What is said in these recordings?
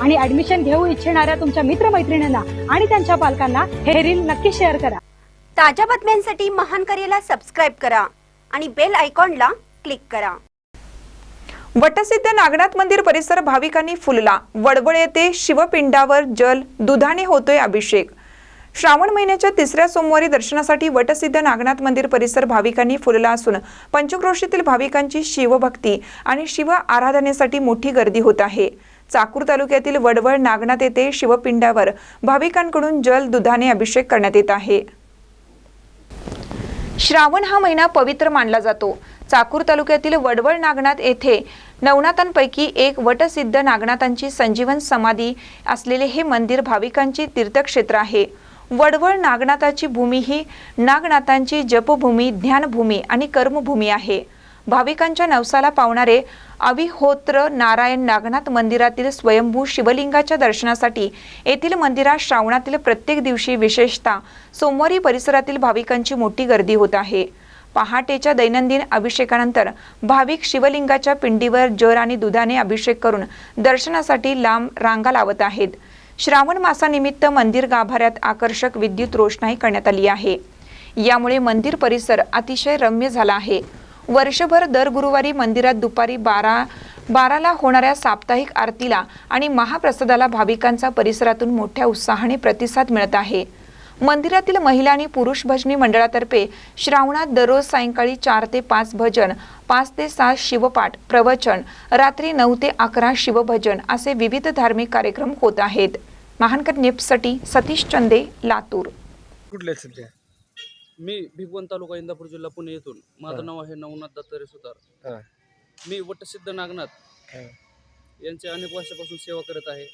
आणि ऍडमिशन घेऊ इच्छिणाऱ्या तुमच्या मित्रमैत्रिणींना आणि त्यांच्या पालकांना हे रील नक्की शेअर करा. ताज्या बातम्यांसाठी महान करेला सबस्क्राईब करा आणि बेल आयकॉनला क्लिक करा. वटसिद्ध नागनाथ मंदिर परिसर भाविकांनी फुलला. वडवळ येथे शिवपिंडावर जल दुधाने होतोय अभिषेक. श्रावण महिन्याच्या तिसऱ्या सोमवारी दर्शनासाठी वटसिद्ध नागनाथ मंदिर परिसर भाविकांनी फुलला असून पंचक्रोशीतील भाविकांची शिवभक्ती आणि शिव आराधनेसाठी मोठी गर्दी होत आहे. चाकूर तालुक्यातील वडवळ नागनाथ येथे शिवपिंडावर भाविकांकडून जल दुधाने अभिषेक करण्यात येत आहे. श्रावण हा महिना पवित्र मानला जातो. चाकूर तालुक्यातील वडवळ नागनाथ येथे नवनाथांपैकी एक वटसिद्ध नागनाथांची संजीवन समाधी असलेले हे मंदिर भाविकांची तीर्थक्षेत्र आहे. वडवळ नागनाथाची भूमी ही नागनाथांची जपभूमी ध्यानभूमी आणि कर्मभूमी आहे. भाविकांच्या नवसाला पावणारे अविहोत्र नारायण नागनाथ मंदिरातील स्वयंभू शिवलिंगाच्या दर्शनासाठी येथील मंदिरात श्रावणातील प्रत्येक दिवशी विशेषतः सोमवारी परिसरातील भाविकांची मोठी गर्दी होत आहे. पहाटेच्या दैनंदिन अभिषेकानंतर भाविक शिवलिंगाच्या पिंडीवर जर आणि दुधाने अभिषेक करून दर्शनासाठी लांब रांगा लावत आहेत. श्रावण मासानिमित्त मंदिर गाभाऱ्यात आकर्षक विद्युत रोषणाई करण्यात आली आहे. यामुळे मंदिर परिसर अतिशय रम्य झाला आहे. वर्षभर दर गुरुवारी मंदिरात दुपारी बारा बाराला होणाऱ्या साप्ताहिक आरतीला आणि महाप्रसादाला भाविकांचा परिसरातून मोठ्या उत्साहाने प्रतिसाद मिळत आहे. मंदिरातील महिला आणि पुरुष भजनी मंडळातर्फे श्रावणात दररोज सायंकाळी चार ते पाच भजन पाच ते सात शिवपाठ प्रवचन रात्री नऊ ते अकरा शिवभजन असे विविध धार्मिक कार्यक्रम होत आहेत. महानकर निप्ससाठी सतीश चंदे लातूर. सध्या? मी भिगवण तालुका इंदापूर जिल्हा पुणे येथून माझं. नाव आहे नवनाथ दत्तारे सुतार. मी वटसिद्ध नागनाथ हा. यांचे अनेक वर्षापासून सेवा करत आहे.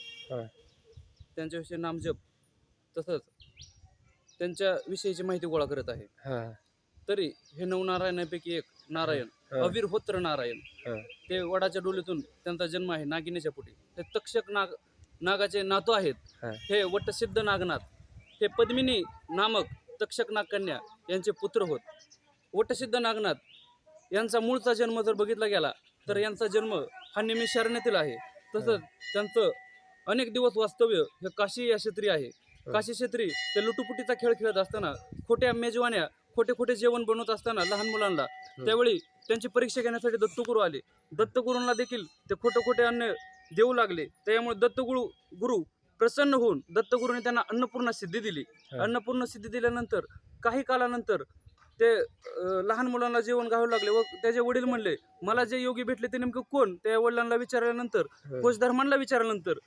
त्यांच्याविषयी नामजप तसंच त्यांच्या विषयीची माहिती गोळा करत आहे हा तरी हे नवनारायणापैकी एक नारायण हा. अवीर होत्र नारायण हा. ते वडाच्या डोलीतून त्यांचा जन्म आहे नागिनीच्या पोटी हे तक्षक नाग नागाचे नातू आहेत हा. हे वटसिद्ध नागनाथ हे पद्मिनी नामक तक्षक नागकन्या यांचे पुत्र होत. वटसिद्ध नागनाथ यांचा मूळचा जन्म जर बघितला गेला तर यांचा जन्म हा निमी शरण्यातील आहे. तसंच त्यांचं अनेक दिवस वास्तव्य हे काशी या क्षेत्री आहे. काशी क्षेत्री ते लुटुपुटीचा खेळ खेळत असताना खोट्या मेजवान्या खोटे खोटे जेवण बनवत असताना लहान मुलांना त्यावेळी त्यांची परीक्षा घेण्यासाठी दत्तगुरू आले. दत्तगुरूंना देखील ते खोटे खोटे अन्न देऊ लागले. त्यामुळे दत्तगुरु गुरु प्रसन्न होऊन दत्तगुरूने त्यांना अन्नपूर्णा सिद्धी दिली. अन्नपूर्णा सिद्धी दिल्यानंतर काही कालानंतर ते लहान मुलांना जेवण घालू लागले व त्याचे वडील म्हणले मला जे योगी भेटले ते नेमकं कोण? त्या वडिलांना विचारल्यानंतर कोच धर्मांना विचारल्यानंतर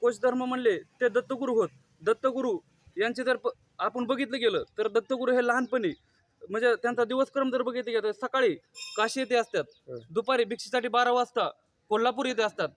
कोच धर्म म्हणले ते दत्तगुरू होत. दत्तगुरू यांचे जर आपण बघितलं गेलं तर दत्तगुरू हे लहानपणी म्हणजे त्यांचा दिवसक्रम जर बघितलं गेलं तर सकाळी काशी येथे असतात. दुपारी भिक्षेसाठी बारा वाजता कोल्हापूर येथे असतात.